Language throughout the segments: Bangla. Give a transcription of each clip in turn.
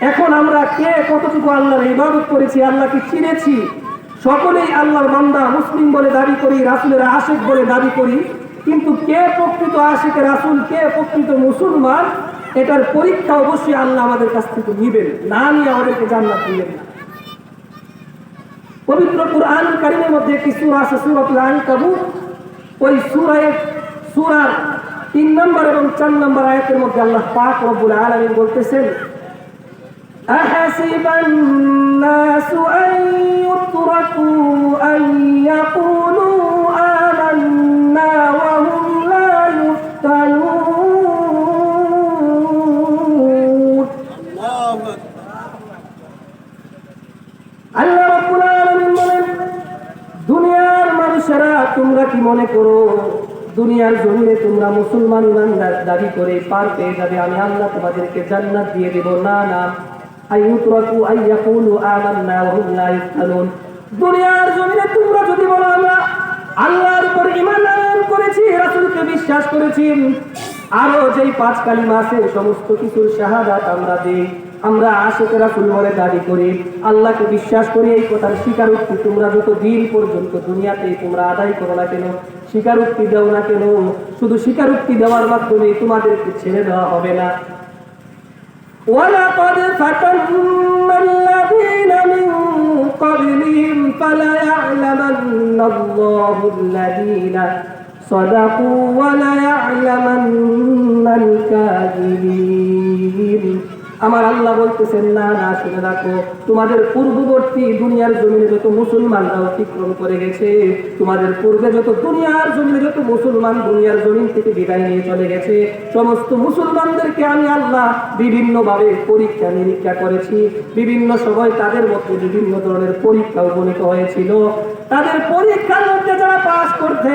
এখন আমরা কে, কতটুকু আল্লাহর ইবাদত করেছি, আল্লাহকে চিনেছি? সকলেই আল্লাহর বান্দা, মুসলিম বলে দাবি করি, রাসুলের আশেক বলে দাবি করি। কিন্তু কে প্রকৃত আশেকের রাসুল, কে প্রকৃত মুসলমান, এটার পরীক্ষা অবশ্যই আল্লাহ আমাদের কাছ থেকে নিবেন। না নিয়ে আমাদেরকে জান্নাত দিবেন না। পবিত্র কুরআন কারিমের মধ্যে একটি সূরা আছে, সূরাতুল আনকাবুত। ওই সূরায়, সূরার তিন নম্বর এবং চার নম্বর আয়াতের মধ্যে আল্লাহ পাক রব্বুল আলামিন বলতেছেন أحسب الناس أن يتركوا أن يقولوا آمنا وهم لا يفتنون আল্লাহ রাব্বুল আলামিন বলেন দুনিয়ার মানুষেরা তোমরা কি মনে করো দুনিয়ার জমিনে তোমরা মুসলমান ইমানদার দাবি করে পার পেয়ে যাবে আমি আল্লাহ তোমাদেরকে জান্নাত দিয়ে দেব না না আইয়ুতরাকু আইয়াকুলু আমান্না ওয়া হুম লা দুনিয়ার জমিনে তোমরা যদি বলো আমরা আল্লাহর উপর ঈমান আনয়ন করেছি, রাসূলকে বিশ্বাস করেছি, আরও যেই পাঁচ কালিমা আছে সমস্ত কিছুর শাহাদাত আমরা দেই। আমরা দাবি করি, আল্লাহকে বিশ্বাস করি, এই কথার স্বীকারোক্তি তোমরা যত দিন পর্যন্ত দুনিয়াতে তোমরা আদায় করো না কেন, স্বীকারোক্তি দাও না কেন, শুধু স্বীকারোক্তি দেওয়ার মাধ্যমে তোমাদেরকে ছেড়ে দেওয়া হবে না। ولقد فتنا الذين من قبلهم فليعلمن الله الذين صدقوا وليعلمن الكاذبين. আমার আল্লাহ বলতেছেন, না না, শুনে রাখো। তোমাদের পূর্ববর্তী দুনিয়ার জমিনে যত মুসলমানরা অতিক্রম করে গেছে, তোমাদের পূর্বে যত দুনিয়ার জমিনে যত মুসলমান দুনিয়ার জমিন থেকে বিদায় নিয়ে চলে গেছে, সমস্ত মুসলমানদেরকে আমি আল্লাহ বিভিন্নভাবে পরীক্ষা নিরীক্ষা করেছি। বিভিন্ন সময় তাদের মধ্যে বিভিন্ন ধরনের পরীক্ষা উপনীত হয়েছিল। তাদের পরীক্ষার মধ্যে যারা পাস করতে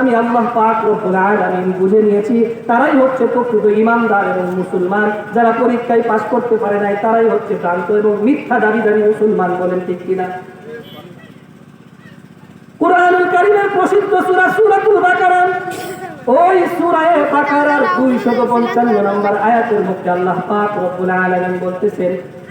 আমি আল্লাহ পাক রব্বুল আলামিন বুঝে নিয়েছি, তারাই হচ্ছে প্রকৃত ইমানদার এবং মুসলমান। যারা পরীক্ষায় পাস করতে পারে নাই, তারাই হচ্ছে ভ্রান্ত এবং মিথ্যা দাবিদারি মুসলমান বলেন ঠিক কিনা? কোরআনুল কারীমের প্রসিদ্ধ সূরা সূরাতুল বাকারা। ওই সূরায়ে বাকারার 255 নম্বর আয়াতের মধ্যে আল্লাহ পাক রব্বুল আলামিন বলতেছেন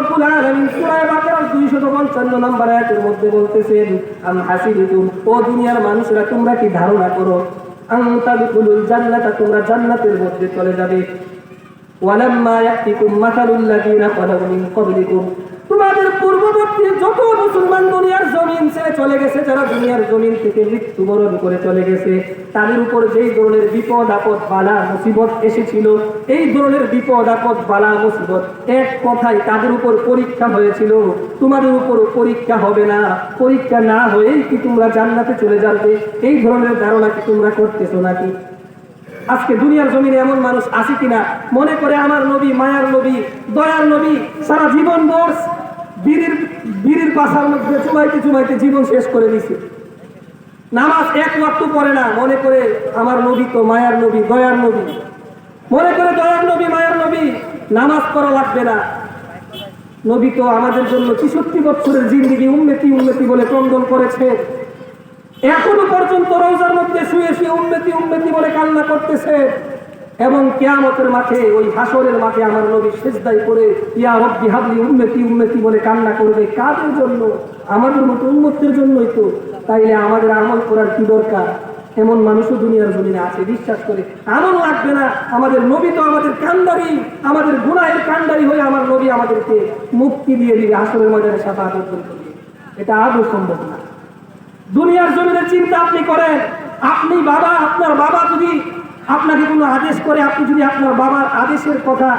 রব্বুল আলামিন সূরা বাকারার 255 নম্বর আয়াতের মধ্যে বলতেছেন, আম হাসিবতুম, ও দুনিয়ার মানুষরা, তোমরা কি ধারণা করো? আন তাদখুলুল জান্নাতা, তোমরা জান্নাতের মধ্যে চলে যাবে। ওয়ালাম্মা ইয়াতিকুম মাসালুল লাযিনা খালাউ মিন ক্বাবলিকুম। যত মুসলমান দুনিয়ার জমিন ছেড়ে চলে গেছে, যারা দুনিয়ার জমিন থেকে মৃত্যুবরণ করে চলে গেছে, তাদের উপর যেই ধরনের বিপদ, আপদ, বালা, মুসিবত এসেছিল, এই ধরনের বিপদ, আপদ, বালা, মুসিবত এক তাদের উপর পরীক্ষা হয়েছিল, তোমাদের উপর পরীক্ষা হবে না, পরীক্ষা না হয়েই কি তোমরা জান্নাতে চলে যাবে? এই ধরনের ধারণা কি তোমরা করতেছো নাকি? আজকে দুনিয়ার জমিনে এমন মানুষ আছে কিনা? মনে করে আমার নবী, মায়ার নবী, দয়ার নবী, সারা জীবন বর্ষ বীরের বীরের পাশার মধ্যে চুমাইতে চুমাইতে জীবন শেষ করে দিছে। নামাজ এক ওয়াক্ত পড়ে না, মনে করে আমার নবী তো মায়ার নবী, দয়ার নবী। মনে করে দয়ার নবী, মায়ার নবী, নামাজ পড়া লাগবে না। নবী তো আমাদের জন্য ছিষট্টি বছরের জিন্দিগি উন্নতি উন্নতি বলে ক্রন্দন করেছে। এখনও পর্যন্ত রোজার মধ্যে শুয়ে শুয়ে উন্নতি উন্নতি বলে কান্না করতেছে। এবং কেয়ামতের মাঠে, ওই হাসরের মাঠে আমার নবী সেজদাই করে ইয়া রব্বি হাবলি উন্নতি উন্নতি বলে কান্না করবে। কাদের জন্য? আমাদের মতো উন্নতির জন্যই তো। তাইলে আমাদের আমল করার কি দরকার? এমন মানুষও দুনিয়ার জমিনে আছে, বিশ্বাস করে। আমল লাগবে না। আমাদের নবী তো আমাদের কান্ডারি, আমাদের গুনাহের কান্ডারি হয়ে আমার নবী আমাদেরকে মুক্তি দিয়ে দিবে, হাসরের ময়দানে সাথে আদর্শন করবে। এটা আদৌ সম্ভব না। দুনিয়ার জমিনের চিন্তা আপনি করেন। আপনি বাবা, আপনার বাবা যদি আপনাকে কোনো আদেশ করে আপনি যদি আপনার বাবার আদেশের কথা,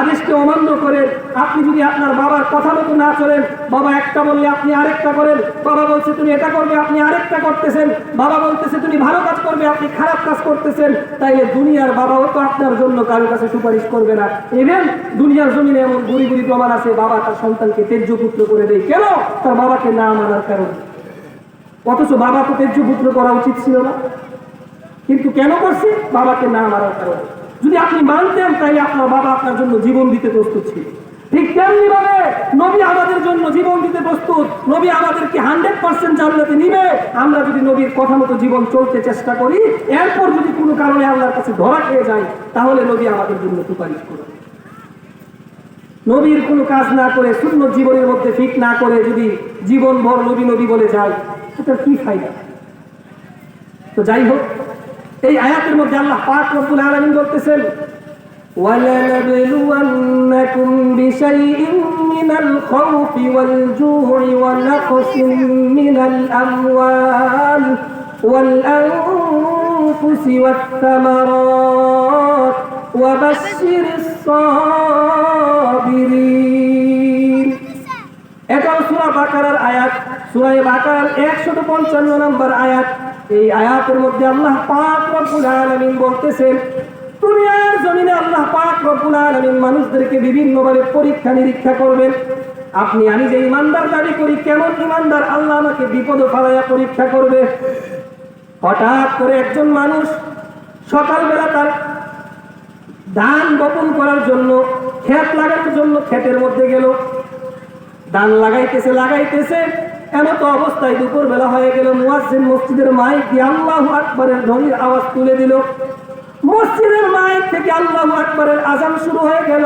আদেশকে অমান্য করেন, আপনি যদি আপনার বাবার কথা মতো না চলেন, বাবা একটা বললে আপনি আরেকটা করেন, বাবা বলছে তুমি এটা করবে, আপনি আরেকটা করতেছেন, বাবা বলতেছে তুমি ভালো কাজ করবে, আপনি খারাপ কাজ করতেছেন, তাইলে দুনিয়ার বাবাও তো আপনার জন্য কারোর কাছে সুপারিশ করবে না। ইভেন দুনিয়ার জমিনে এমন গুড়ি গুড়ি প্রমাণ আছে, বাবা তার সন্তানকে তেজ্য পুত্র করে দেয়। কেন? তার বাবাকে না মানার কারণে। অথচ বাবা তো তেজ্য পুত্র করা উচিত ছিল না। কিন্তু কেন করছে? বাবাকে না মারার কারণে। যদি আপনি মানতেন, তাহলে আপনার বাবা আপনার জন্য জীবন দিতে প্রস্তুত ছিল। ঠিক তেমনি ভাবে নবী আমাদের জন্য জীবন দিতে প্রস্তুত। নবী আমাদেরকে হান্ড্রেড পার্সেন্ট জান্নাতে নিবে। আমরা যদি নবীর কথা মতো জীবন চলতে চেষ্টা করি, এরপর যদি কোনো কারণে আল্লাহর কাছে ধরা খেয়ে যাই, তাহলে নবী আমাদের জন্য সুপারিশ করবে। নবীর কোনো কাজ না করে শূন্য জীবনের মধ্যে ফিট না করে যদি জীবন ভর নবী নবী বলে যায়, সেটার কি ফায়দা? তো যাই হোক এই আয়াতের মধ্যে আল্লাহ পাক রব্বুল আলামিন বলতেছেন ولنبلونكم بشيء من الخوف والجوع ونقص من الأموال والأنفس والثمرات وبشر الصابرين এটাও সুরা বাকারার আয়াত সুরায় বাকার একশত পঞ্চান্ন নম্বর আয়াত এই আয়াতের মধ্যে আল্লাহ পাক রব্বুল আলামিন বলতেছেন, দুনিয়ার জমিনে আল্লাহ পাক রব্বুল আলামিন মানুষদেরকে বিভিন্নভাবে পরীক্ষা নিরীক্ষা করবেন। আপনি, আমি যে ইমানদার দাবি করি, কেমন ইমানদার আল্লাহ আমাকে বিপদ ফালাইয়া পরীক্ষা করবে? হঠাৎ করে একজন মানুষ সকালবেলা তার ধান বপন করার জন্য, ক্ষেত লাগানোর জন্য ক্ষেতের মধ্যে গেল। ধান লাগাইতেছে লাগাইতেছে এমত অবস্থায় দুপুর বেলা হয়ে গেল। মুয়াজ্জিন মসজিদের মাইক দিয়ে আল্লাহু আকবরের ধ্বনির আওয়াজ তুলে দিল। মসজিদের মাইক থেকে আল্লাহু আকবরের আজান শুরু হয়ে গেল।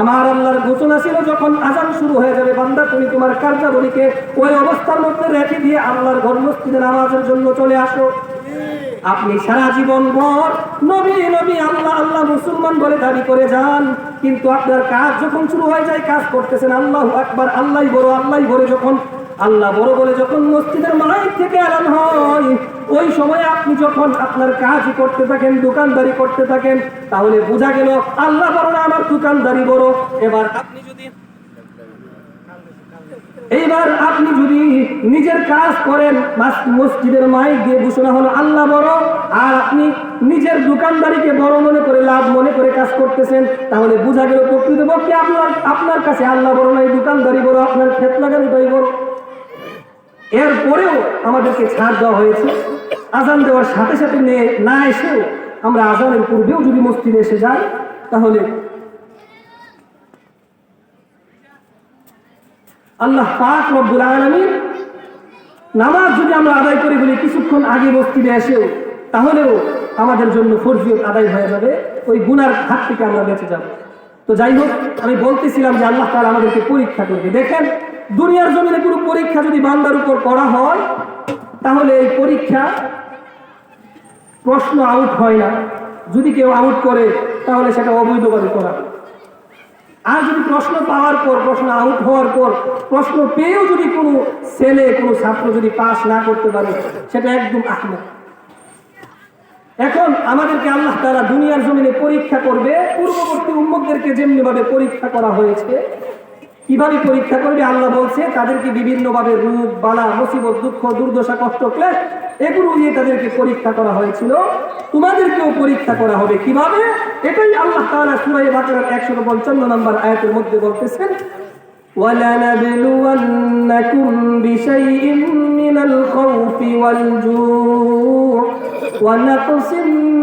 আমার আল্লাহর ঘোষণা ছিল, যখন আজান শুরু হয়ে যাবে, বান্দা, তুমি তোমার কার্যাবলীকে ওই অবস্থার মধ্যে রেখে দিয়ে আল্লাহর ঘর মসজিদের নামাজের জন্য চলে আসো। আপনি সারা জীবন ভর নবী নবী, আল্লাহ আল্লাহ, মুসলমান বলে দাবি করে যান। কিন্তু আপনার কাজ যখন শুরু হয়ে যায়, কাজ করতেছেন আল্লাহ আকবার আল্লাহ বড় আল্লাহ বলে যখন আল্লাহ বড় বলে যখন মসজিদের মাইক থেকে এলান হয়, ওই সময় আপনি যখন আপনার কাজ করতে থাকেন, দোকানদারি করতে থাকেন, তাহলে বোঝা গেল আল্লাহ বড় না, আমার দোকানদারি বড়। এবার আপনি যদি এইবার আপনি যদি নিজের কাজ করেন, মাস- মসজিদের মাইক দিয়ে ঘোষণা হলো আল্লাহ বড়, আর আপনি নিজের দোকানদারিকে বড় মনে করে লাভ মনে করে কাজ করতেছেন, তাহলে বোঝা গেল প্রকৃতপক্ষে আপনার আপনার কাছে আল্লাহ বড় নাই দোকানদারি বড়, আপনার ক্ষেত বড়। এরপরেও আমাদেরকে ছাড় দেওয়া হয়েছে। আজান দেওয়ার সাথে সাথে নে- এসেও আমরা আজানের পূর্বেও যদি মসজিদে এসে যাই, তাহলে আল্লাহ পাক রব্বুল আলামিন নামাজ যদি আমরা আদায় করে ফেলি কিছুক্ষণ আগে মসজিদে এসেও, তাহলেও আমাদের জন্য ফরজিয়ত আদায় হয়ে যাবে। ওই গুনার হাত থেকে আমরা বেঁচে যাব। তো যাই হোক, আমি বলতেছিলাম যে আল্লাহ তাআলা আমাদেরকে পরীক্ষা করবে। দেখেন দুনিয়ার জমিনে কোনো পরীক্ষা যদি বান্দার উপর করা হয়, তাহলে এই পরীক্ষা প্রশ্ন আউট হয় না। যদি কেউ আউট করে, তাহলে সেটা অবৈধভাবে করা। আর যদি প্রশ্ন পাওয়ার পর, প্রশ্ন আউট হওয়ার পর, প্রশ্ন পেয়েও যদি কোনো ছেলে, কোনো ছাত্র যদি পাশ না করতে পারে, সেটা একদম আহমেদ এখন আমাদেরকে আল্লাহ তারা দুনিয়ার জমিনে পরীক্ষা করবে। পূর্ববর্তী উম্মতদেরকে যেমনিভাবে পরীক্ষা করা হয়েছে কিভাবে পরীক্ষা করবে আল্লাহ বলছে তাদেরকে বিভিন্নভাবে রূপ বালা মুসিবত দুঃখ দুর্দশা কষ্ট ক্লেশ এগুলো নিয়ে তাদেরকে পরীক্ষা করা হয়েছিল তোমাদেরকেও পরীক্ষা করা হবে কিভাবে এটাই আল্লাহ তাআলা সূরা বাকারার 155 নম্বর আয়াতের মধ্যে বলতেছেন ولنبلونكم بشيء من الخوف والجوع ونقص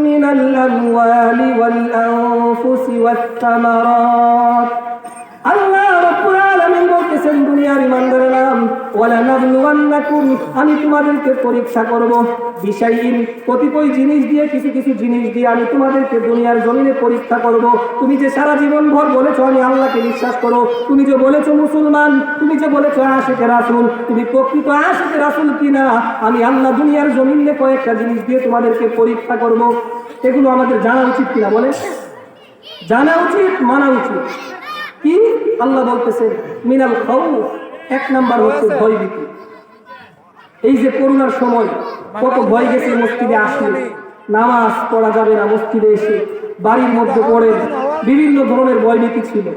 من الأموال والأنفس والثمرات আল্লাহ রব্বুল আলামিন দুনিয়ার ইমানদারের নাম। আমি তোমাদেরকে পরীক্ষা করব। বিষয়হীন কতিপয় জিনিস দিয়ে, কিছু কিছু জিনিস দিয়ে আমি তোমাদেরকে দুনিয়ার জমিনে পরীক্ষা করব। তুমি যে সারা জীবন ভর বলেছ, আমি আল্লাহকে বিশ্বাস করো তুমি যে বলেছ মুসলমান, তুমি যে বলেছ আশেকে রাসূল, তুমি প্রকৃত আশেকে রাসূল কিনা, আমি আল্লাহ দুনিয়ার জমিনে কয়েকটা জিনিস দিয়ে তোমাদেরকে পরীক্ষা করব। এগুলো আমাদের জানা উচিত কিনা বলে জানা উচিত, মানা উচিত। কি? আল্লাহ বলতেছে মিনাল খাউফ এক নাম্বার হচ্ছে ভয়ভীতি এই যে করোনার সময় কত ভয় গেছে মসজিদে আসলে। নামাজ পড়া যাবে না মসজিদে এসে। বাড়ির মধ্যে পড়ে বিভিন্ন ধরনের বয়নীতি ছিল।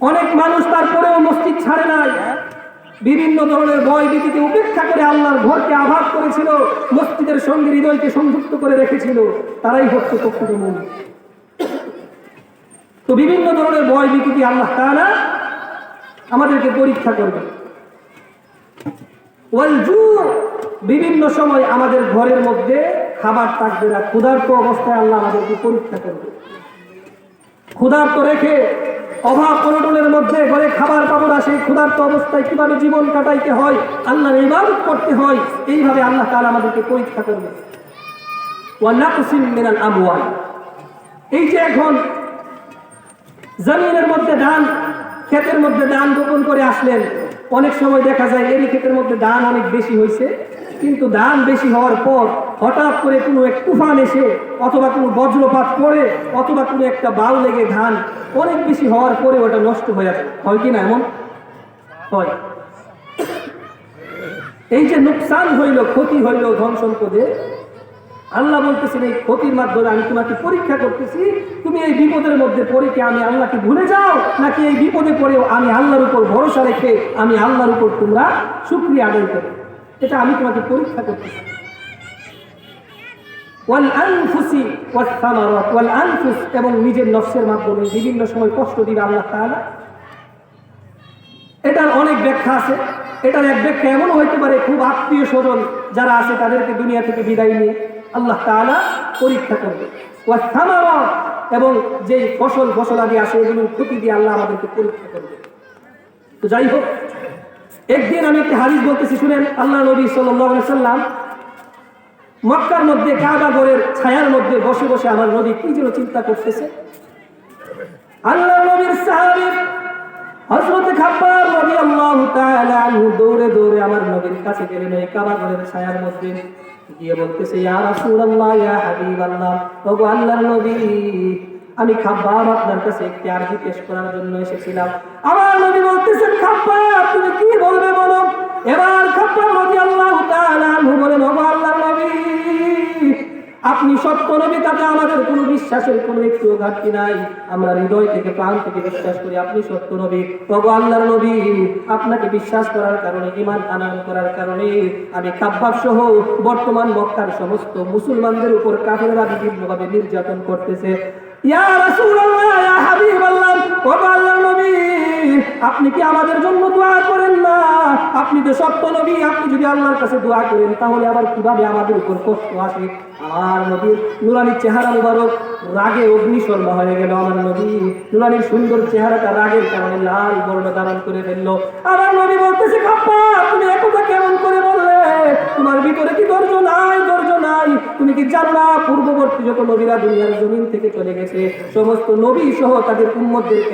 অনেক মানুষ তারপরেও মসজিদ ছাড়ে নাই। বিভিন্ন ধরনের ভয় ভীতিকে উপেক্ষা করে আল্লাহর ঘরকে আঘাত করেছিল মসজিদের সঙ্গে হৃদয়কে সংযুক্ত করে রেখেছিল। তারাই হচ্ছে প্রকৃত মুমিন। তো বিভিন্ন ধরনের ভয় ভীতিকে আল্লাহ তাআলা আমাদেরকে পরীক্ষা করবে। বিভিন্ন সময় আমাদের ঘরের মধ্যে খাবার থাকবে না, ক্ষুধার্ত অবস্থায় আল্লাহ আমাদেরকে পরীক্ষা করবে। ক্ষুধার্ত রেখে অভাব অনটনের মধ্যে ঘরে খাবার পাবো না, সেই ক্ষুধার্ত অবস্থায় কীভাবে জীবন কাটাইতে হয়, আল্লাহর ইবাদত করতে হয়, এইভাবে আল্লাহ তাআলা আমাদেরকে পরীক্ষা করবে। ওয়া নাকসিম মিনাল আমওয়াল। এই যে এখন জমিনের মধ্যে ধান, ক্ষেতের মধ্যে ধান রোপণ করে আসলেন। অনেক সময় দেখা যায় এরই ক্ষেতের মধ্যে ধান অনেক বেশি হয়েছে, কিন্তু ধান বেশি হওয়ার পর হঠাৎ করে কোনো এক তুফান এসে অথবা কোনো বজ্রপাত পড়ে অথবা কোনো একটা বাল লেগে ধান অনেক বেশি হওয়ার পরে ওটা নষ্ট হয়ে যাবে হয় কি না এমন? হয়। এই যে নুকসান হইল, ক্ষতি হইল ধন সম্পদে আল্লাহ বলতেছেন এই ক্ষতির মাধ্যমে আমি তোমাকে পরীক্ষা করতেছি। তুমি এই বিপদের মধ্যে পড়ে কি আমি আল্লাহকে ভুলে যাও? নাকি এই বিপদে পড়েও আমি আল্লাহর উপর ভরসা রেখে আমি আল্লাহর উপর তোমরা শুক্রিয়া আদায় করো? এটা আমি তোমাকে পরীক্ষা করতেছি। ওয়াল আনফুসি ওয়াস সামারাত, ওয়াল আনফুস এবং নিজের নফসের মাধ্যমে বিভিন্ন সময় কষ্ট দিবে আল্লাহ তাআলা। এটার অনেক ব্যাখ্যা আছে। এটার এক ব্যাখ্যা এমনও হইতে পারে, খুব আত্মীয় স্বজন যারা আছে তাদেরকে দুনিয়া থেকে বিদায় নিয়ে আল্লাহ তাআলা পরীক্ষা করবে। এবং যে ফসল ফসলাদি আছে এগুলোর ক্ষতি দিয়ে আল্লাহ আমাদেরকে পরীক্ষা করবে। তো যাই হোক, একদিন আমি একটি হাদিস বলতেছি, শুনেন, আল্লাহ নবী সাল্লাম মক্কার মধ্যে, কাবা ছায়ার মধ্যে বসে বসে আমার নবী কি যেন চিন্তা করতেছে। আল্লাহ নবীর সাহাবী হযরত খাব্বার তাআলা আনহু দৌড়ে দৌড়ে আমার নবীর কাছে গেলেন, ওই কাবা ঘরের ছায়ার মধ্যে। গিয়ে বলতেছে আমি খাব্বার আপনার কাছে একটি আর্জি পেশ করার জন্য এসেছিলাম। আমার নবী বলতেছেন খাব্বার, তুমি কি বলবে বলো? এবার খাব্বার রাদিয়াল্লাহু আল্লাহ আনহু বলেন, ওগো আল্লাহর নবী আপনি সত্য নবী তাতে আমাদের কোনো বিশ্বাসের কোনো একটু ঘাটতি নাই। আমরা হৃদয় থেকে, প্রাণ থেকে বিশ্বাস করি, আপনি সত্য নবী। তবু আল্লাহর নবী, আপনাকে বিশ্বাস করার কারণে ইমান আনয়ন করার কারণে, আমি কাব্বাব সহ বর্তমান মক্কার সমস্ত মুসলমানদের উপর কাফেররা বিভিন্নভাবে নির্যাতন করতেছে। আপনি কি আমাদের জন্য দোয়া করেন না? আপনি তো সত্য নবী, আপনি যদি আল্লাহর কাছে দোয়া করেন, তাহলে আবার কীভাবে আমাদের উপর কষ্ট আসে? আমার নবীর নুরানির চেহারা মুবারক, রাগে অগ্নিশর্মা হয়ে গেল আমার নবী। নুরানির সুন্দর চেহারাটা রাগের কারণে লাল বর্ণ ধারণ করে ফেলল। আমার নবী বলতেছে কাপ্পা তুমি কেমন করে বললে তোমার ভিতরে কি নাই নাই? তুমি কি জানো না, পূর্ববর্তী যত নবীরা দুনিয়ার জমিন থেকে চলে গেছে, সমস্ত নবী সহ তাদের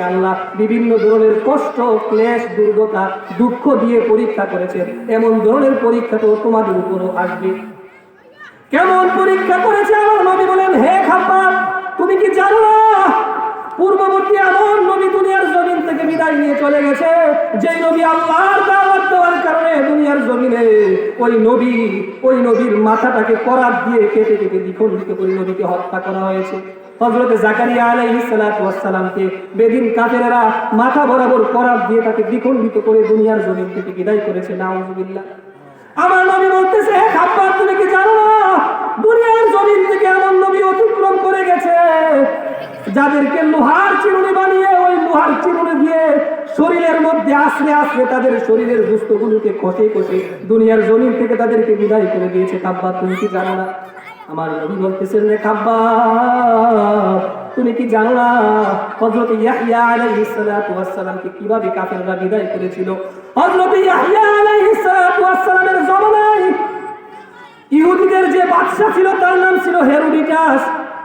আল্লাহ বিভিন্ন ধরনের কষ্ট, ক্লেশ, দুর্গতা, দুঃখ দিয়ে পরীক্ষা করেছে এমন ধরনের পরীক্ষা তো তোমাদের উপরও আসবে। কেমন পরীক্ষা করেছে আমার নবী বলেন, হে খাপ্পা তুমি কি জানো না পূর্ববর্তী এমন নবী দুনিয়ার জমিন থেকে বিদায় নিয়ে চলে গেছে যে নবী আল্লাহর দাওয়াত দেওয়ার কারণে দুনিয়ার জমিনে ওই নবী, ওই নবীর মাথাটাকে করাত দিয়ে কেটে কেটে দ্বিখণ্ডিত করে নবীকে হত্যা করা হয়েছে। হজরত জাকারিয়া আলাইহিস সালাতু ওয়াস সালামকে বেদিন কাফেরেরা মাথা বরাবর করাত দিয়ে তাকে দ্বিখণ্ডিত করে দুনিয়ার জমিন থেকে বিদায় করেছে, নাউজুবিল্লাহ। আমার নবী বলতেছে তুমি কি জানো না? দুনিয়ার জমিন থেকে এমন নবী অতিক্রম করে গেছে, যাদেরকে লোহার চিরুনি বানিয়ে, ওই লোহার চিরুনি দিয়ে শরীরের মধ্যে আসলে আসলে তাদের শরীরের গুস্তগুলোকে খসে কষে দুনিয়ার জমিন থেকে তাদেরকে বিদায় করে দিয়েছে। খাব্বার তুমি কি জানো না? আমার নবী বলতেছেন রে খাব্বার তুমি কি জানো না? হযরত ইয়াহইয়া আলাইহিস সালাতু ওয়াস কীভাবে কাফেররা বিদায় করেছিল? হযরত ইয়াহইয়া আলাইহিস সালাতু ওয়াস সালামের জমানায় ইহুদিদের যে বাদশা ছিল, তার নাম ছিল হেরোডিটাস।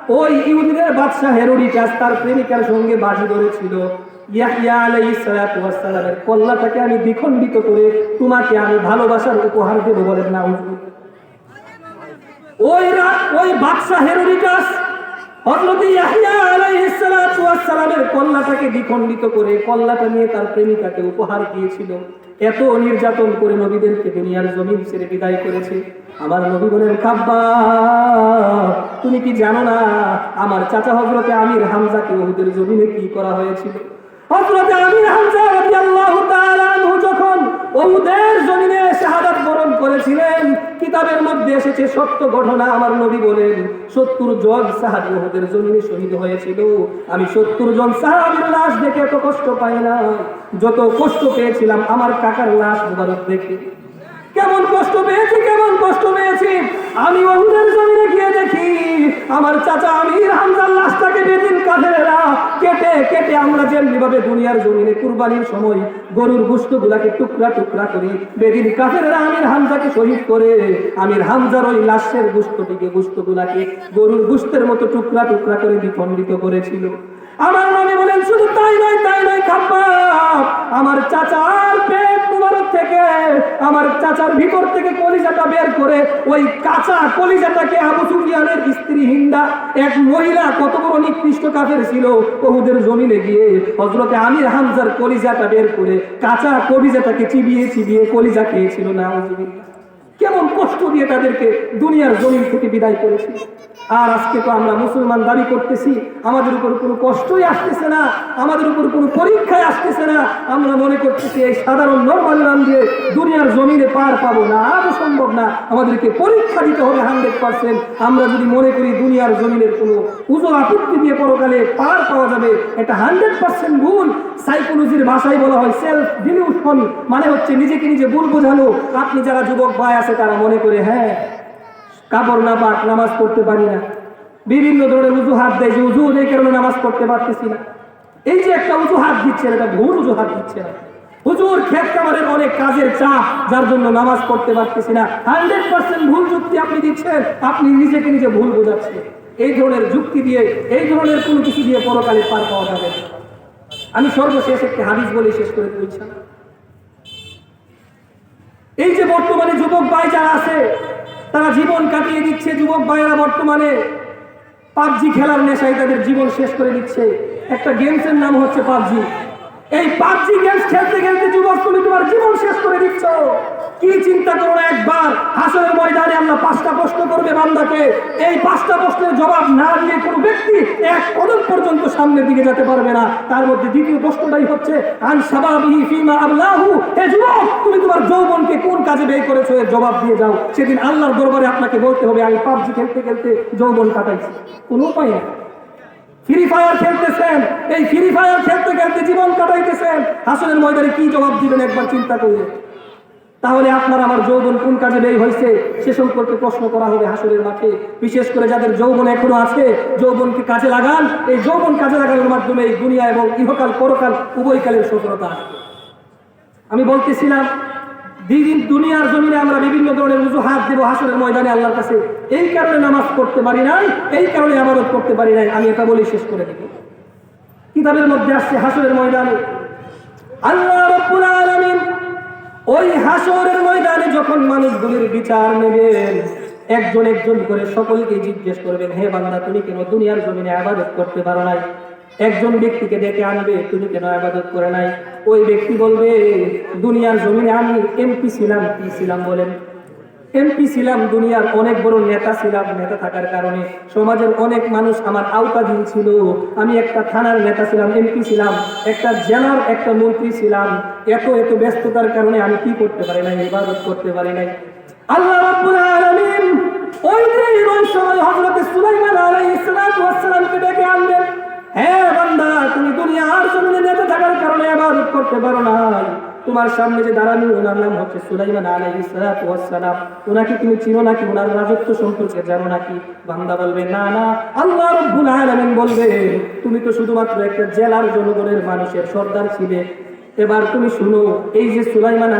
ওই ইহুদিদের বাদশা হেরোডিটাস তার প্রেমিকার সঙ্গে বাজি ধরেছিল। ইয়াহইয়া আলাইহিস সালাতু ওয়াস সালামের কল্লাটাকে আমি দ্বিখণ্ডিত করে তোমাকে আমি ভালোবাসার উপহার দেব বলেন না ওই রা- ওই বাদশা হেরোডিটাস হযরত ইয়াহইয়া আলাইহিস সালাতু ওয়াস সালামের কল্লাটাকে দ্বিখণ্ডিত করে কল্লাটা নিয়ে তার প্রেমিকাকে উপহার দিয়েছিল। এত নির্যাতন করে নবীদেরকে দুনিয়ার জমিন ছেড়ে বিদায় করেছে। আমার নবী বলেন, কাব্বা, তুমি কি জানো না, আমার চাচা হজরতে আমির হামজাকে ওহুদের জমিনে কি করা হয়েছিল? হজরতে আমির হামজা রাদিয়াল্লাহু তাআলা যখন ওহুদের শাহাদাত বরণ করেছিলেন। কিতাবের মধ্যে এসেছে সত্য ঘটনা, আমার নবী বলেন, সত্তর জন সাহাবি ওদের জমিনে শহীদ হয়েছিল। আমি সত্তর জন সাহাবির লাশ দেখে এত কষ্ট পাই না। যত কষ্ট পেয়েছিলাম, আমার কাকার লাশ মুবারক দেখে কেমন কষ্ট পেয়েছি, কেমন কষ্ট পেয়েছি? আমি আমার চাচা আমির হামজার লাশটাকে বেদিন কাঁধেরা কেটে কেটে আমরা যেমনি ভাবে দুনিয়ার জমিনে কুরবানির সময় গরুর গুস্ত গুলাকে টুকরা টুকরা করি বেদিন কাফেরা আমির হামজাকে শহীদ করে, আমির হামজার ওই লাশের গুস্তটিকে গুস্ত গুলাকে গরুর গুস্তের মতো টুকরা টুকরা করে বিখণ্ডিত করেছিল। আমার নবী বলেন, শুধু তাই নয় তাই নয়, খাপ্পা। আমার চাচার পেট মুবারক থেকে, আমার চাচার ভিতর থেকে কলিজাটা বের করে, ওই কাঁচা কলিজাটাকে আবু সুফিয়ানের স্ত্রী হিন্দা, এক মহিলা, কত বড় নিকৃষ্ট কাফের ছিল ওহুদের জমিনে গিয়ে হজরতে আমির হামজার কলিজাটা বের করে, কাঁচা কলিজাটাকে চিবিয়ে চিবিয়ে কলিজা খেয়েছিল না কেমন কষ্ট দিয়ে তাদেরকে দুনিয়ার জমিন থেকে বিদায় করেছি। আর আজকে তো আমরা মুসলমান দাবি করতেছি, আমাদের উপর কোনো কষ্টই আসতেছে না, আমাদের উপর কোনো পরীক্ষায় আসতেছে না। আমরা মনে করতেছি এই সাধারণ নর্মাল নাম দিয়ে দুনিয়ার জমিনে পার পাবো না আরও সম্ভব না। আমাদেরকে পরীক্ষা দিতে হবে হান্ড্রেড পার্সেন্ট। আমরা যদি মনে করি দুনিয়ার জমিনের কোনো পুজো আপত্তি দিয়ে পরকালে পার পাওয়া যাবে, এটা হান্ড্রেড পার্সেন্ট ভুল। সাইকোলজির ভাষায় বলা হয় সেলফ ডিলিউশন মানে হচ্ছে নিজেকে নিজে ভুল বোঝানো। আপনি যারা যুবক ভাই আছে তারা মনে করে হ্যাঁ কাপড় না পাক, নামাজ পড়তে পারি না। বিভিন্ন ধরনের উজু হাত দেয় যে উজু এই কারণে নামাজ পড়তে পারতেছি না। এই যে একটা উজু হাত দিচ্ছে, এটা ভুল উজু হাত দিচ্ছে না। হুজুর ক্ষেত কামারের অনেক কাজের চাপ, যার জন্য নামাজ পড়তে পারতেছি না। হান্ড্রেড পার্সেন্ট ভুল যুক্তি আপনি দিচ্ছেন, আপনি নিজেকে নিজে ভুল বোঝাচ্ছেন। এই ধরনের যুক্তি দিয়ে, এই ধরনের কোনো কিছু দিয়ে পরকালে পার পাওয়া যাবে আমি সর্বশেষ একটি হাদিস বলে শেষ করে দিচ্ছি। এই যে বর্তমানে যুবক ভাই যারা আছে, তারা জীবন কাটিয়ে দিচ্ছে, যুবক ভাইয়েরা বর্তমানে পাবজি খেলার নেশায় তাদের জীবন শেষ করে দিচ্ছে। একটা গেমসের নাম হচ্ছে পাবজি। এই পাবজি গেমস খেলতে খেলতে যুবক তুমি তোমার জীবন শেষ করে দিচ্ছ। কি চিন্তা করো একবার? হাসনের ময়দানে আমরা পাঁচটা প্রশ্ন করবে বান্দাকে। এই পাঁচটা প্রশ্নের জবাব না দিয়ে কোনো ব্যক্তি এক কদম পর্যন্ত সামনের দিকে যেতে পারবে না। তার মধ্যে দ্বিতীয় প্রশ্নটাই হচ্ছে, আন ফিমা আবলাহু? হে যুবক, তুমি তোমার যৌবনকে কোন কাজে ব্যয় করেছ? এর জবাব দিয়ে যাও। সেদিন আল্লাহর দরবারে আপনাকে বলতে হবে, আমি পাবজি খেলতে খেলতে যৌবন কাটাইছি। কোনো উপায় নেই। ফ্রি ফায়ার খেলতেছেন। এই ফ্রি ফায়ার খেলতে খেলতে জীবন কাটাইতেছেন। হাসনের ময়দানে কি জবাব দিবেন একবার চিন্তা করলে? তাহলে আপনার আমার যৌবন কোন কাজে ব্যয় হয়েছে সে সম্পর্কে প্রশ্ন করা হবে হাসরের মাঠে। বিশেষ করে যাদের যৌবন এখনও আছে, যৌবনকে কাজে লাগান। এই যৌবন কাজে লাগানোর মাধ্যমে এই দুনিয়া এবং ইহকাল, পরকাল, উভয়কালের সফলতা আসবে আমি বলতেছিলাম দিন দুনিয়ার জমিনে আমরা বিভিন্ন ধরনের হাত দেবো হাসরের ময়দানে আল্লাহর কাছে। এই কারণে নামাজ পড়তে পারি নাই, এই কারণে আবাদত করতে পারি নাই। আমি এটা বলেই শেষ করে দেব। কিতাবের মধ্যে আসছে হাসরের ময়দানে, আল্লাহ ওই হাসরের ময়দানে যখন মানুষগুলির বিচার নেবেন, একজন একজন করে সকলকে জিজ্ঞেস করবেন, হে বান্দা, তুমি কেন দুনিয়ার জমিনে আবাদত করতে পারো নাই? একজন ব্যক্তিকে ডেকে আনবে, তুমি কেন আবাদত করে নাই? ওই ব্যক্তি বলবে, দুনিয়ার জমিনে আমি এমপি ছিলাম কি ছিলাম বলেন। এমপি ছিলাম, দুনিয়ার অনেক বড় নেতা ছিলাম, নেতা থাকার কারণে সমাজের অনেক মানুষ আমার আওতাধীন ছিল। আমি একটা থানার নেতা ছিলাম এমপি ছিলাম, একটা জেলার একটা মন্ত্রী ছিলাম। এত এত ব্যস্ততার কারণে আমি কি করতে পারি নাই, ইবাদত করতে পারি নাই। আল্লাহ রাব্বুল আলামিন ওই যে ওই সময় হযরত সুলাইমান আলাইহিস সালাতু ডেকে আনলেন। হ্যাঁ বান্দা, তুমি দুনিয়ার জমিনে নেতা থাকার কারণে ইবাদত করতে পারো না তোমার সামনে যে দাঁড়ানি ওনার নাম হচ্ছে সুলাইমান ওয়াস সালাম। ওনাকে তুমি চিনো নাকি? ওনার রাজত্ব সম্পর্কে জানো নাকি? বান্দা বলবে, না না। আল্লাহ রব্বুল আলামিন বলবে, তুমি তো শুধুমাত্র একটা জেলার জনগণের মানুষের সর্দার ছিলে। এবার তুমি শুনো, এই যে সুলাইমান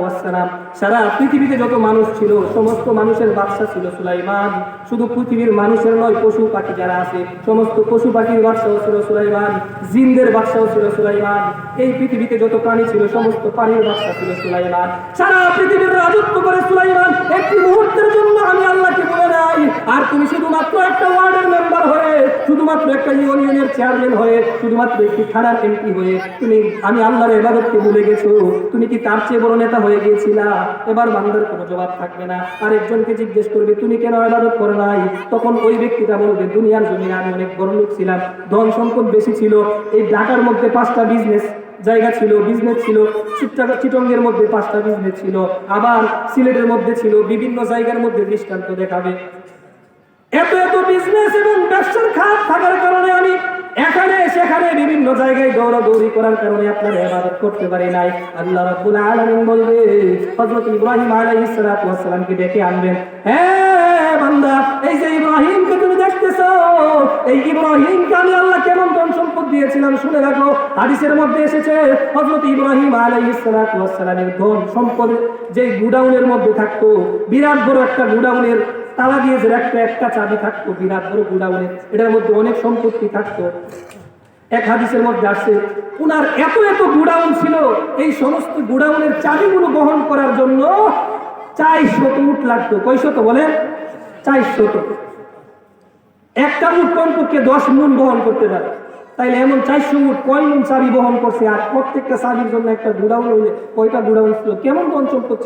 ওয়াস সালাম, সারা পৃথিবীতে যত মানুষ ছিল, সমস্ত মানুষের বাদশা ছিল সুলাইমান। শুধু পৃথিবীর মানুষের নয় পশু পাখি যারা আছে, সমস্ত পশু পাখির বাদশাও ছিল সুলাইমান, জিনদের বাদশাও ছিল সুলাইমান। এই পৃথিবীতে যত প্রাণী ছিল, সমস্ত প্রাণীর বাদশা ছিল সুলাইমান। সারা পৃথিবীর রাজত্ব করে সুলাইমান, একটি মুহূর্তের জন্য আমি আল্লাহকে বলে নাই। আর তুমি শুধুমাত্র একটা ওয়ার্ডের মেম্বার হয়ে, শুধুমাত্র একটা ইউনিয়নের চেয়ারম্যান হয়ে, শুধুমাত্র একটি থানার এমপি হয়ে, তুমি আমি আল্লাহর এবাদতকে ভুলে গেছো? তুমি কি তার চেয়ে বড় নেতা হয়ে গিয়েছিলা? এবার বান্দার কোনো জবাব থাকবে না। আরেকজনকে জিজ্ঞেস করবে, তুমি কেন এবাদত করে নাই? তখন ওই ব্যক্তিটা বলবে, দুনিয়ার জন্য আমি অনেক বড় লোক ছিলাম। ধন সম্পদ বেশি ছিল। এই ঢাকার মধ্যে পাঁচটা বিজনেস জায়গা ছিল বিজনেস ছিল। চিটঙ্গের মধ্যে পাঁচটা বিজনেস ছিল। আবার সিলেটের মধ্যে ছিল। বিভিন্ন জায়গার মধ্যে দৃষ্টান্ত দেখাবে। এত এত বিজনেস এবং ব্যবসার খাত থাকার কারণে আমি এখানে, সেখানে বিভিন্ন জায়গায় দৌড়াদৌড়ি করার কারণে আপনার ইবাদত করতে পারি নাই। আল্লাহ রাব্বুল আলামিন বলবে, হযরত ইব্রাহিম আলাইহিস সালাতু ওয়াস সালামকে ডেকে আনবেন। হ্যাঁ বান্দা, এই যে ইব্রাহিমকে তুমি দেখতেছো, এই ইব্রাহিমকে আমি আল্লাহ কেমন ধন সম্পদ দিয়েছিলাম শুনে রাখো। হাদিসের মধ্যে এসেছে, হযরত ইব্রাহিম আলাইহিস সালাতু ওয়াস সালামের ধন সম্পদ যে গুডাউনের মধ্যে থাকতো, বিরাট বড় একটা গুডাউনের তালা দিয়ে যে একটা একটা চাবি থাকতো, বিরাট বড় গুডাউনে এটার মধ্যে অনেক সম্পত্তি থাকতো। এক হাদিসের মধ্যে আসছে উনার এত এত গুডাউন ছিল, এই সমস্ত গুডাউনের চাবিগুলো বহন করার জন্য চারশত উট লাগতো। কয়শত বলে? চারশত। একটা উট কমপক্ষে দশ মুন বহন করতে পারে। তাইলে এমন চারশো উট কয় মুন চাবি বহন করছে? আর প্রত্যেকটা চাবির জন্য একটা গুডাউন হইলে কয়টা গুডাউন ছিল? কেমন ধন সম্পদ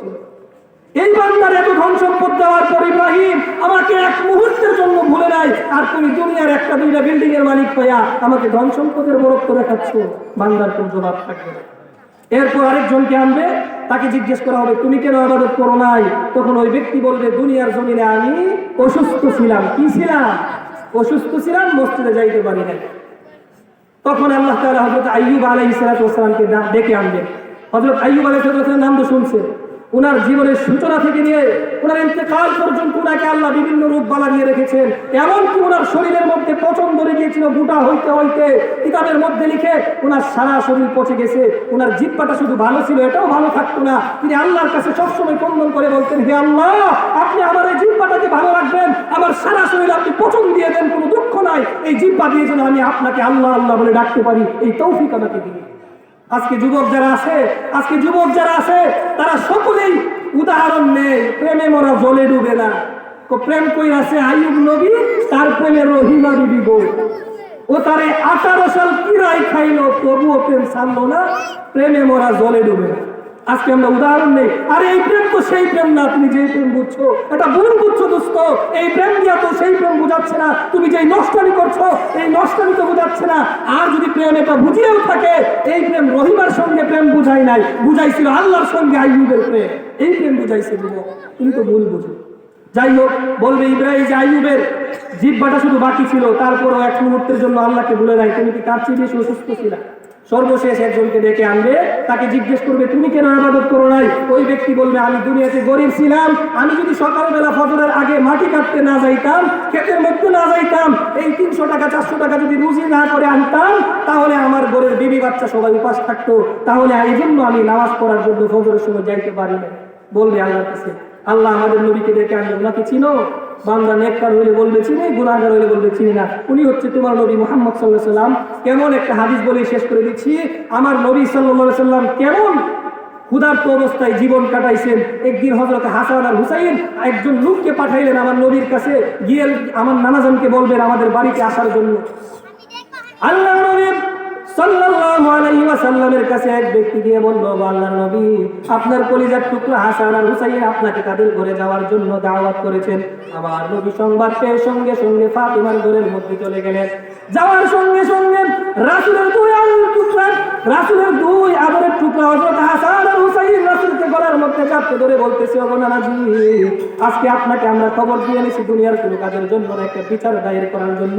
এই বান্দার এত ধন সম্পদ দেওয়ার পর ইব্রাহিম আমাকে এক মুহূর্তের জন্য ভুলে নাই। আর তুমি দুনিয়ার একটা দুইটা বিল্ডিং এর মালিক হইয়া আমাকে ধন সম্পদের বরত্ব দেখাচ্ছ। বান্দার কোন জবাব থাকবে এরপর আরেকজনকে আনবে, তাকে জিজ্ঞেস করা হবে, তুমি কেন আবাদত করো নাই? তখন ওই ব্যক্তি বলবে, দুনিয়ার জমিনে আমি অসুস্থ ছিলাম। কি ছিলাম? অসুস্থ ছিলাম, মসজিদে যাইতে পারি নাই। তখন আল্লাহ তাআলা হযরত আইয়ুব আলাইহিস সালামকে ডেকে আনবেন হযরত আইয়ুব আলাইহিস সালামের নাম তো শুনছেন। ওনার জীবনের সূচনা থেকে নিয়ে ওনার ইন্তেকাল পর্যন্ত ওনাকে আল্লাহ বিভিন্ন রূপ বালা দিয়ে রেখেছেন। এমনকি ওনার শরীরের মধ্যে পচন ধরে গিয়েছিল গোটা হইতে হইতে। কিতাবের মধ্যে লিখে ওনার সারা শরীর পচে গেছে ওনার জিব্বাটা শুধু ভালো ছিল, এটাও ভালো থাকতো না। তিনি আল্লাহর কাছে সবসময় কন্দন করে বলতেন, হে আল্লাহ, আপনি আমার এই জিব্বাটাকে ভালো রাখবেন, আমার সারা শরীর আপনি পচন দিয়ে দেন, কোনো দুঃখ নাই। এই জিব্বা দিয়ে যেন আমি আপনাকে আল্লাহ আল্লাহ বলে ডাকতে পারি, এই তৌফিক আমাকে দিন। আজকে যুবক যারা আছে, আজকে যুবক যারা আছে, তারা সকলেই উদাহরণ নেই, প্রেমে মোরা জলে ডুবে না। প্রেম কই আছে আইব নবী, তার প্রেমে রহিমা বিবি বউ ও তারে আঠারো সাল কিরাই খাইলো, তবুও প্রেম ছাড়লো না, প্রেমে মোরা জলে ডুবে না। আজকে আমরা উদাহরণ নেই। আরে এই প্রেম তো সেই প্রেম না, তুমি যে প্রেম বুঝছ এটা ভুল বুঝছ দোস্ত এই প্রেম দিয়া তো সেই প্রেম বুঝাচ্ছে না, তুমি যে নষ্টামি করছ, এই নষ্টামি তো বুঝাচ্ছে না। আর যদি প্রেম এটা বুঝিয়েও থাকে, এই প্রেম রহিমার সঙ্গে প্রেম বুঝাই নাই, বুঝাইছিল আল্লাহর সঙ্গে আইয়ুবের প্রেম। এই প্রেম বুঝাইছে যুবক তুমি তো ভুল বুঝো। যাই হোক, বলবে ইব্রাহিম যে আইয়ুবের জিব্বাটা শুধু বাকি ছিল, তারপরও এক মুহূর্তের জন্য আল্লাহকে ভুলে নাই। তুমি কি তার চেয়ে বেশি অসুস্থ ছিলা? সর্বশেষ একজনকে ডেকে আনবে, তাকে জিজ্ঞেস করবে, তুমি কেন আবাদত করো নাই? ওই ব্যক্তি বলবে, আমি দুনিয়াতে গরিব ছিলাম, আমি যদি সকালবেলা ফজরের আগে মাটি কাটতে না যাইতাম, ক্ষেতের মধ্যে না যাইতাম, এই তিনশো টাকা, চারশো টাকা যদি রুজি না করে আনতাম, তাহলে আমার ঘরের বিবি বাচ্চা সবাই উপাস থাকতো। তাহলে এই জন্য আমি নামাজ পড়ার জন্য ফজরের সময় যাইতে পারি না বলবে আল্লাহর কাছে, আল্লাহ আমাদের নবীকে ডেকে আনবে, ওনাকে চিনো? বান্দা নেককার হইলে বলবে, চিনি, গুনাহগার হইলে বলবে, চিনি না। উনি হচ্ছে তোমার নবী মোহাম্মদ সাল্লাহ সাল্লাম। কেমন একটা হাদিস বলে শেষ করে দিচ্ছি। আমার নবী সাল্লাহ সাল্লাম কেমন ক্ষুধার্ত অবস্থায় জীবন কাটাইছেন। একদিন হজরত হাসান আর হুসাইন একজন লোককে পাঠাইলেন আমার নবীর কাছে, গিয়ে আমার নানাজনকে বলবেন আমাদের বাড়িতে আসার জন্য। আল্লাহ নবী সাল্লাল্লাহু আলাইহি ওয়াসাল্লামের কাছে এক ব্যক্তি গিয়ে বলল আল্লাহর নবী, আপনার কলিজার টুকরা হাসান আর হুসাইন আপনাকে তাদের ঘরে যাওয়ার জন্য দাওয়াত করেছেন। আমার নবী সংবাদ পেয়ে সঙ্গে সঙ্গে ফাতিমার ঘরের মধ্যে চলে গেলেন। যাওয়ার সঙ্গে সঙ্গে রাসূলের দুই আঙুল টুকরা, রাসূলের দুই আদরের টুকরা হযরত হাসান আর হুসাইন রাসূলকে গলার মধ্যে চাপতে ধরে বলতেছে, ওগো নানাজি, আজকে আপনাকে আমরা খবর দিয়ে এনেছি দুনিয়ার কোনো কাজের জন্য একটা বিচার দায়ের করার জন্য।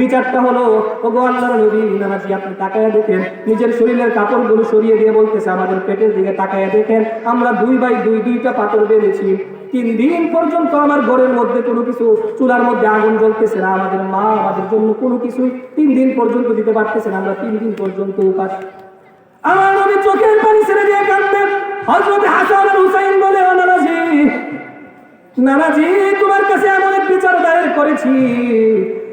বিচারটা হলো, ওগো আল্লাহর নবী, নানাজি, আপনি তাকায়া দেখেন। নিজের শরীরের কাপড়গুলো সরিয়ে দিয়ে বলতেছে, আমাদের পেটের দিকে তাকায়া দেখেন। আমরা দুই বাই দুই দুইটা পাথর বেঁধেছি। তিন দিন পর্যন্ত আমার ঘরের মধ্যে কোনো কিছু, চুলার মধ্যে আগুন জ্বলতেছে না। আমাদের মা আমাদের জন্য কোনো কিছুই তিন দিন পর্যন্ত দিতে পারতেছে না। আমরা তিন দিন পর্যন্ত উপাস। আমার নবী চোখের পানি ছেড়ে দিয়ে কাঁদতেন। হজরত হাসান আর হুসাইন বলে, "ও নানাজি নানাজি, তোমার কাছে এমন এক বিচার দায়ের করেছি।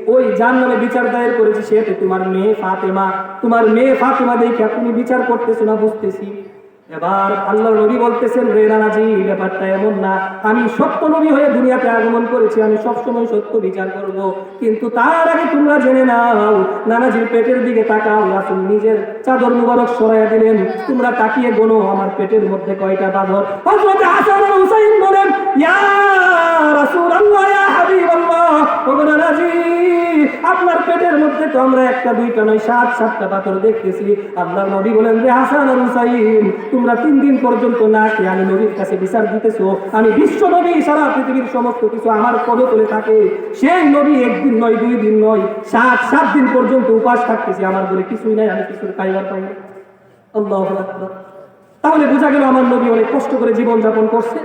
ওই যার নামে বিচার দায়ের করেছি সে তো তোমার মেয়ে ফাতেমা। তোমার মেয়ে ফাতেমা দেখে তুমি বিচার করতেছো না, বুঝতেছি। এবার আল্লাহ নবী বলতেছেন, রে নানাজি, ব্যাপারটা এমন না। আমি সত্য নবী হয়ে দুনিয়াতে আগমন করেছি, আমি সবসময় সত্য বিচার করব। কিন্তু তার আগে তোমরা জেনে নাও, নানাজির পেটের দিকে তাকাও, রাসুল নিজের চাদর মুবারক সরাইয়া দিলেন। তোমরা তাকিয়ে গোনো, আমার পেটের মধ্যে কয়টা পাথর হযরত হাসান হুসাইন বলেন, ইয়া রাসূলুল্লাহ, ইয়া হাবিবাল্লাহ ওগো নানাজি, আপনার পেটের মধ্যে তো আমরা একটা, দুইটা নয়, সাত, সাতটা পাথর দেখতেছি। আল্লাহর নবী বলেন যে হাসান হুসাইন তোমরা তিন দিন পর্যন্ত না খেয়ে আমি নবীর কাছে বিচার দিতেছো, আমি বিশ্ব নবী সারা পৃথিবীর সমস্ত কিছু আমার পদে তুলে থাকে। সেই নবী একদিন নয়, দুই দিন নয়, সাত সাত দিন পর্যন্ত উপাস থাকতেছি। আমার বলে কিছুই নাই, আমি কিছুর খাইবার পাই আল্লাহু তাহলে বোঝা গেল আমার নবী অনেক কষ্ট করে জীবন যাপন করছে।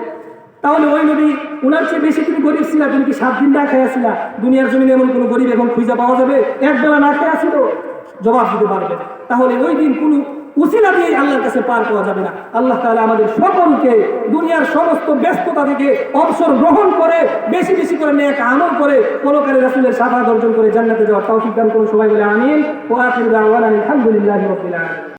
তাহলে ওই নবী, উনার চেয়ে বেশি তুমি গরিব ছিলা, তুমি কি সাত দিন না খেয়ে ছিলা? দুনিয়ার জমিনে এমন কোনো গরিব এখন খুঁজে পাওয়া যাবে? এক বেলা না খেয়ে ছিল? জবাব দিতে পারবে তাহলে ওই দিন কোনো উসিলা দিয়ে আল্লাহর কাছে পার করা যাবে না। আল্লাহ তাহলে আমাদের সকলকে দুনিয়ার সমস্ত ব্যস্ততা থেকে অবসর গ্রহণ করে, বেশি বেশি করে নেক আমল করে, পরকালে রাসুলের সাফা অর্জন করে জান্নাতে যাওয়ার দান করুন সবাই বলে আমিন। ও আখিরু আলহামদুলিল্লাহি